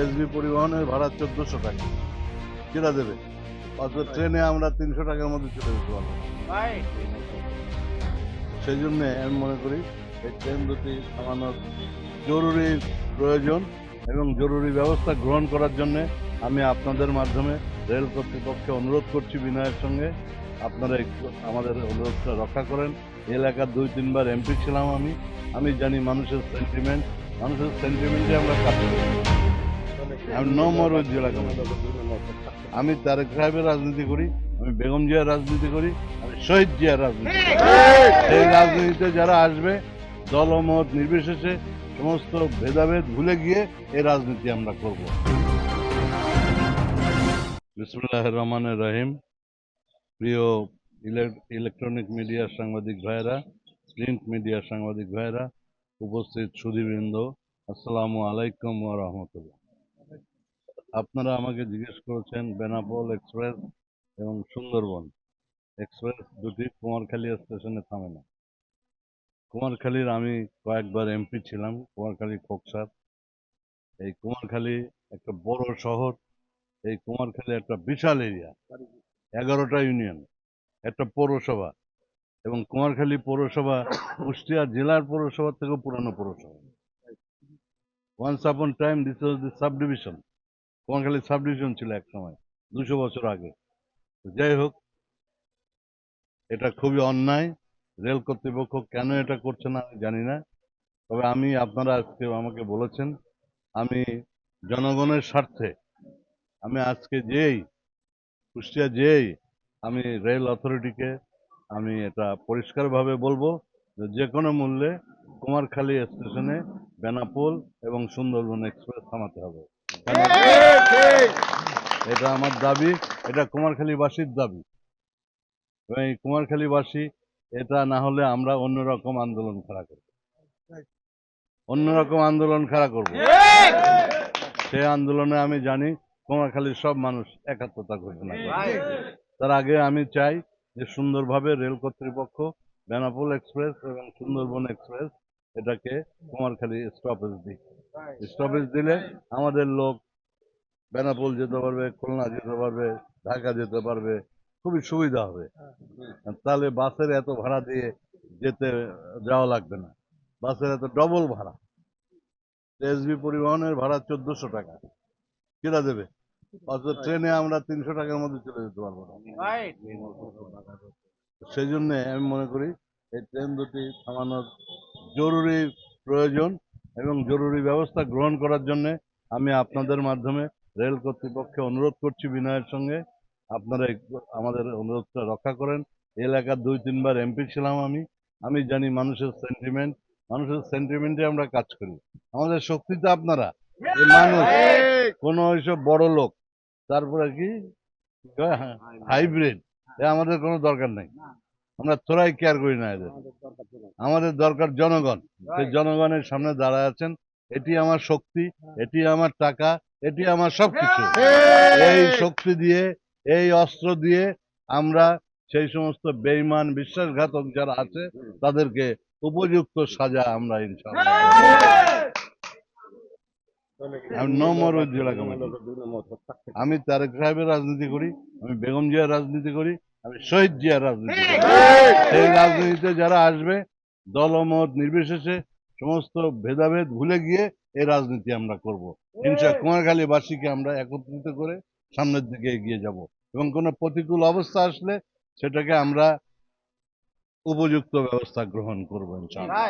SB পরিবহনের ভাড়া চোদ্দশো টাকা। কেরা দেবে? অথচ ট্রেনে আমরা তিনশো টাকার মধ্যে চলে যেতে পারব। সেই জন্যে আমি মনে করি এই ট্রেন দুটি থামানোর জরুরি প্রয়োজন এবং জরুরি ব্যবস্থা গ্রহণ করার জন্য আমি আপনাদের মাধ্যমে রেল কর্তৃপক্ষকে অনুরোধ করছি বিনয়ের সঙ্গে। আপনারা আমাদের অনুরোধটা রক্ষা করেন। এই এলাকার দুই তিনবার এমপি ছিলাম আমি। আমি জানি মানুষের সেন্টিমেন্ট মানুষের সেন্টিমেন্টে আমরা কাজ করি। আমি নম্বর ওই জেলা আমি তারেক সাহেবের রাজনীতি করি, আমি বেগম জিয়ার রাজনীতি করি, আমি শহীদ জিয়ার রাজনীতি সেই রাজনীতিতে যারা আসবে দলমত নির্বিশেষে সমস্ত ভেদাভেদ ভুলে গিয়ে এই রাজনীতি আমরা করব। বিসমুল্লাহ রহমান রহিম। প্রিয় ইলে- ইলেকট্রনিক মিডিয়ার সাংবাদিক ভাইয়েরা, প্রিন্ট মিডিয়ার সাংবাদিক ভাইয়েরা, উপস্থিত সুধীবৃন্দ, আসসালামু আলাইকুম ওয়া রাহমাতুল্লাহ। আপনারা আমাকে জিজ্ঞেস করেছেন বেনাপোল এক্সপ্রেস এবং সুন্দরবন। এক্সপ্রেস দুটি কুমারখালী স্টেশনে থামে না। কুমারখালীর আমি কয়েকবার এমপি ছিলাম, কুমারখালী খোকসার। এই কুমারখালী একটা বড় শহর, এই কুমারখালী একটা বিশাল এরিয়া, এগারোটা ইউনিয়ন, একটা পৌরসভা এবং কুমারখালী পৌরসভা কুষ্টিয়া জেলার পৌরসভা থেকেও পুরানো পৌরসভা। Once upon time this was the sub division Kumarkhali sub division ছিল এক সময়, দুশো বছর আগে। যাই হোক, এটা খুবই অন্যায়। রেল কর্তৃপক্ষ কেন এটা করছে না, আমি জানি না। তবে আমি, আপনারা আজকে আমাকে বলেছেন, আমি জনগণের স্বার্থে, আমি আজকে যেই, কুষ্টিয়া যেই, আমি রেল অথরিটিকে, আমি এটা পরিষ্কারভাবে বলব যে কোনো মূল্যে কুমারখালী স্টেশনে বেনাপোল এবং সুন্দরবন এক্সপ্রেস থামাতে হবে। এটা আমার দাবি, এটা কুমারখালীবাসীর দাবি। এই কুমারখালীবাসী, এটা না হলে আমরা অন্যরকম আন্দোলন খাড়া করব। অন্যরকম আন্দোলন খাড়া করব। সেই আন্দোলনে আমি জানি কুমারখালীর সব মানুষ একাত্মতা ঘোষণা করবে তার আগে আমি চাই যে সুন্দরভাবে রেল কর্তৃপক্ষ, বেনাপোল এক্সপ্রেস এবং সুন্দরবন এক্সপ্রেস এটাকে কুমারখালী স্টপেজ দিই। স্টপেজ দিলে আমাদের লোক বেনাপোল যেতে পারবে খুলনা যেতে পারবে ঢাকা যেতে পারবে খুবই সুবিধা হবে। তাহলে বাসের এত ভাড়া দিয়ে যেতে যাওয়া লাগবে না। বাসের এত ডবল ভাড়া। এসবি পরিবহনের ভাড়া চোদ্দশো টাকা। কেরা দেবে? অথচ ট্রেনে আমরা তিনশো টাকার মধ্যে চলে যেতে পারব না। সেই জন্য আমি মনে করি এই ট্রেন দুটি থামানোর জরুরি প্রয়োজন এবং জরুরি ব্যবস্থা গ্রহণ করার জন্য আমি আপনাদের মাধ্যমে রেল কর্তৃপক্ষকে অনুরোধ করছি বিনয়ের সঙ্গে। আপনারা আমাদের অনুরোধটা রক্ষা করেন। এলাকার দুই তিনবার এমপি ছিলাম আমি। আমি জানি মানুষের সেন্টিমেন্ট মানুষের সেন্টিমেন্টে আমরা কাজ করি। আমাদের শক্তি তো আপনারা। মানুষ, কোন ওইসব বড় লোক। তারপরে কি? হাইব্রিড এ আমাদের কোনো দরকার নেই। আমরা তোরাই কেয়ার করি না এদের। আমাদের দরকার জনগণ। সেই জনগণের সামনে দাঁড়ায় আছেন। এটি আমার শক্তি এটি আমার টাকা এটি আমার সবকিছু। এই শক্তি দিয়ে এই অস্ত্র দিয়ে আমরা সেই সমস্ত বেইমান বিশ্বাসঘাতক যারা আছে তাদেরকে উপযুক্ত সাজা আমরা কমিটি আমি তারেক সাহেবের রাজনীতি করি আমি বেগম জিয়ার রাজনীতি করি আমি শহীদ জিয়ার রাজনীতি সেই রাজনীতিতে যারা আসবে দলমত নির্বিশেষে সমস্ত ভেদাভেদ ভুলে গিয়ে এই রাজনীতি আমরা করব। ইনশা কুমারখালীবাসীকে আমরা একত্রিত করে সামনের দিকে এগিয়ে যাব। এবং কোনো প্রতিকূল অবস্থা আসলে সেটাকে আমরা উপযুক্ত ব্যবস্থা গ্রহণ করব ইনশাআল্লাহ।